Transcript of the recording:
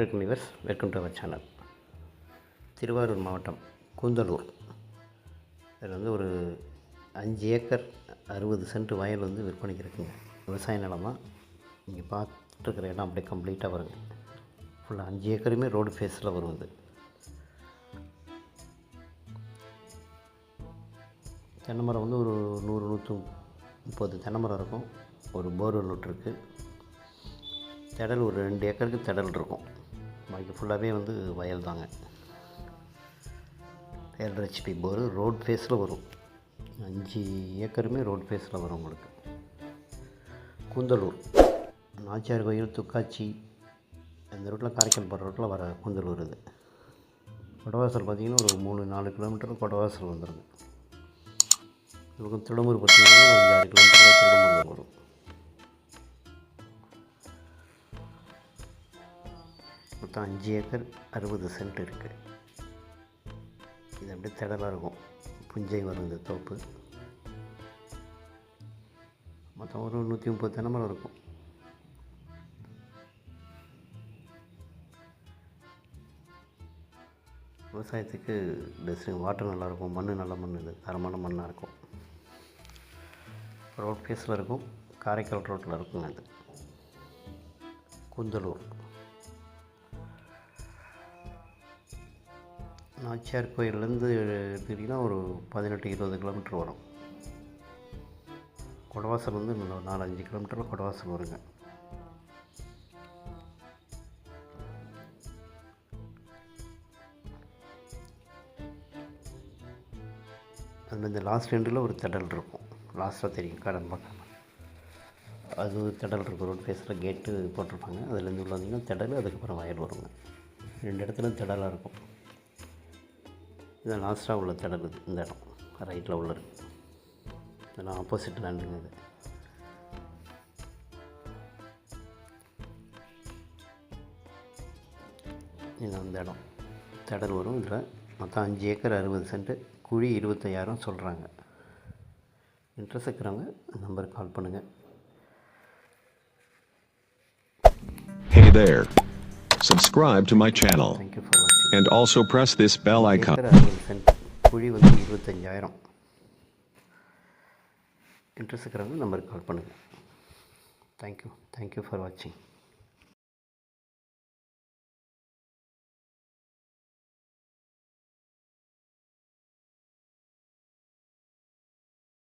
Welcome yours welcome to our channel Thiruvarur மாவட்டம் கூந்தலூர். இதில் வந்து ஒரு அஞ்சு ஏக்கர் அறுபது சென்ட் வயல் வந்து விற்பனைக்கு இருக்குங்க. விவசாய நிலம் தான் இங்கே பார்த்துருக்குற இடம் அப்படியே கம்ப்ளீட்டாக வருங்க. ஃபுல்லாக அஞ்சு ஏக்கருமே ரோடு ஃபேஸில் வரும் இது. தென்னை மரம் வந்து ஒரு நூறு நூற்றி முப்பது தென்னை மரம் இருக்கும். ஒரு போர்வெல் விட்டுருக்கு திடல் ஒரு ரெண்டு ஏக்கருக்கு திடல் இருக்கும். பாக்கி ஃபுல்லாகவே வந்து வயல் தாங்க எல்ஹெச்பி போர் ரோட் ஃபேஸில் வரும். அஞ்சு ஏக்கருமே ரோட் ஃபேஸில் வரும் உங்களுக்கு. கூந்தலூர். நாச்சியார் கோயில் துக்காச்சி அந்த ரோட்டில் காரைக்கால் போகிற ரோட்டில் வர கூந்தலூர் இது. கொடவாசல் பார்த்திங்கன்னா ஒரு மூணு நாலு கிலோமீட்டர் கொடவாசல் வந்துடுங்க நமக்கு திருடமூர் பார்த்திங்கன்னா ஒரு அஞ்சு ஆறு கிலோமீட்டரில் திருடமூர் வரும். மொத்தம் அஞ்சு ஏக்கர் அறுபது சென்ட் இருக்குது இது அப்படியே திடலாக இருக்கும். புஞ்சை வரும் இந்த தோப்பு. மொத்தம் ஒரு நூற்றி முப்பது தென்னை இருக்கும். விவசாயத்துக்கு பெஸ்ட்டு வாட்டர் நல்லாயிருக்கும் மண் நல்ல மண் இது தரமான மண்ணாக இருக்கும். ரோட் ஃபேஸில் இருக்கும் காரைக்கால் ரோட்டில் இருக்குங்க அது குந்தலூர். நாச்சியார் கோயிலேருந்து எடுத்துக்கிட்டிங்கன்னா ஒரு பதினெட்டு இருபது கிலோமீட்டர் வரும். கொடவாசல் வந்து இன்னும் நாலஞ்சு கிலோமீட்டரில் கொடவாசல் வருங்க. அது இந்த லாஸ்ட் எண்டில் ஒரு திடல் இருக்கும். லாஸ்ட்டாக தெரியும் கடன் பக்கம். அது ஒரு திடல் இருக்கும் ரோட் ஃபேஸில் கேட்டு போட்டிருப்பாங்க. அதுலேருந்து உள்ள வந்தீங்கன்னா திடல் அதுக்கப்புறம் வயல் வருங்க. ரெண்டு இடத்துல திடலாக இருக்கும். இது லாஸ்ட்டாக உள்ள திடல் இந்த இடம். ரைட்டில் உள்ள இதெல்லாம் ஆப்போசிட் லேண்டுங்க இது இது அந்த இடம். திடல் வரும். இதில் மொத்தம் அஞ்சு ஏக்கர் அறுபது சென்ட்டு குழி இருபத்தையாயிரம் சொல்கிறாங்க இன்ட்ரெஸ்ட் இருக்கிறவங்க நம்பருக்கு கால் பண்ணுங்கள் Hey there. Subscribe to my channel. And also press this bell icon. குழி வந்து இருபத்தஞ்சாயிரம். இன்ட்ரெஸ்ட் இருக்கிறவங்க நம்பருக்கு கால் பண்ணுங்கள் தேங்க்யூ தேங்க்யூ ஃபார் வாட்சிங்